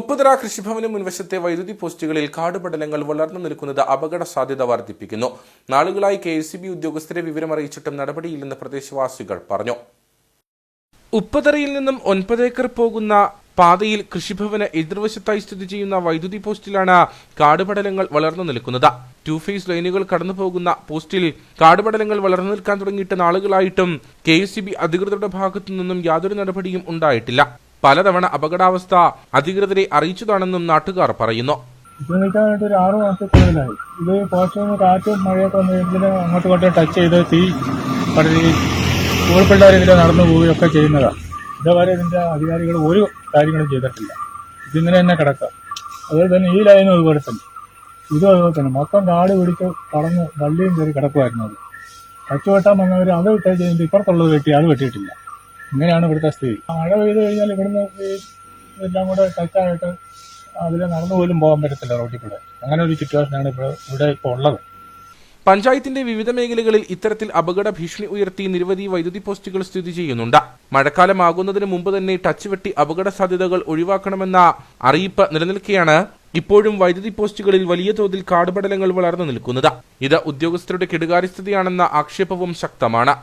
ഉപ്പുതറ കൃഷിഭവന് മുൻവശത്തെ വൈദ്യുതി പോസ്റ്റുകളിൽ കാടുപടലങ്ങൾ വളർന്നു നിൽക്കുന്നത് അപകട സാധ്യത വർദ്ധിപ്പിക്കുന്നു. നാളുകളായി കെ എസ് ബി ഉദ്യോഗസ്ഥരെ വിവരമറിയിച്ചിട്ടും നടപടിയില്ലെന്ന് പ്രദേശവാസികൾ പറഞ്ഞു. ഉപ്പുതറയിൽ നിന്നും ഒൻപത് ഏക്കർ പോകുന്ന പാതയിൽ കൃഷിഭവന് എതിർവശത്തായി സ്ഥിതി ചെയ്യുന്ന വൈദ്യുതി പോസ്റ്റിലാണ് കാടുപടലങ്ങൾ വളർന്നു നിൽക്കുന്നത്. ടു ഫേസ് ലൈനുകൾ കടന്നു പോകുന്ന പോസ്റ്റിൽ കാടുപടലങ്ങൾ വളർന്നു നിൽക്കാൻ തുടങ്ങിയിട്ട് നാളുകളായിട്ടും കെ എസ് സി ബി അധികൃതരുടെ ഭാഗത്തു നിന്നും യാതൊരു നടപടിയും ഉണ്ടായിട്ടില്ല. പലതവണ അപകടാവസ്ഥ അധികൃതരെ അറിയിച്ചതാണെന്നും നാട്ടുകാർ പറയുന്നു. ഇത് ഒരു ആറു കാറ്റും മഴയൊക്കെ ടച്ച് ചെയ്ത് നടന്നു പോവുകയൊക്കെ ഇതുവരെ ഇതിന്റെ അധികാരികൾ ഒരു കാര്യങ്ങളും ചെയ്തിട്ടില്ല. ഇതിങ്ങനെ തന്നെ കിടക്കാം. അതുപോലെ തന്നെ ഈ ലൈനും അതുപോലെ തന്നെ. ഇതും അതുപോലെ തന്നെ. മൊത്തം കാട് പിടിച്ച് കളഞ്ഞ് വള്ളിയും കയറി കിടക്കുമായിരുന്നു അത്. കച്ചവട്ടം വന്നവർ അത് വിട്ടേ ഇപ്പുറത്തുള്ളത് വെട്ടി അത് വെട്ടിയിട്ടില്ല. ഇങ്ങനെയാണ് ഇവിടുത്തെ സ്ഥിതി. മഴ പെയ്ത് കഴിഞ്ഞാൽ ഇവിടുന്ന് ഇതെല്ലാം കൂടെ ടച്ചായിട്ട് അതിൽ നടന്നു പോലും പോകാൻ പറ്റത്തില്ല റോഡിൽ കൂടെ. അങ്ങനെ ഒരു സിറ്റുവേഷനാണ് ഇപ്പോൾ ഇവിടെ ഇപ്പോൾ ഉള്ളത്. പഞ്ചായത്തിന്റെ വിവിധ മേഖലകളിൽ ഇത്തരത്തിൽ അപകട ഭീഷണി ഉയർത്തി നിരവധി വൈദ്യുതി പോസ്റ്റുകൾ സ്ഥിതി ചെയ്യുന്നുണ്ട്. മഴക്കാലമാകുന്നതിന് മുമ്പ് തന്നെ ടച്ച് വെട്ടി അപകട സാധ്യതകൾ ഒഴിവാക്കണമെന്ന അറിയിപ്പ് നിലനിൽക്കെയാണ് ഇപ്പോഴും വൈദ്യുതി പോസ്റ്റുകളിൽ വലിയ തോതിൽ കാടുപടലങ്ങൾ വളർന്നു നിൽക്കുന്നത്. ഇത് ഉദ്യോഗസ്ഥരുടെ കെടുകാര്യസ്ഥതയാണെന്ന ആക്ഷേപവും ശക്തമാണ്.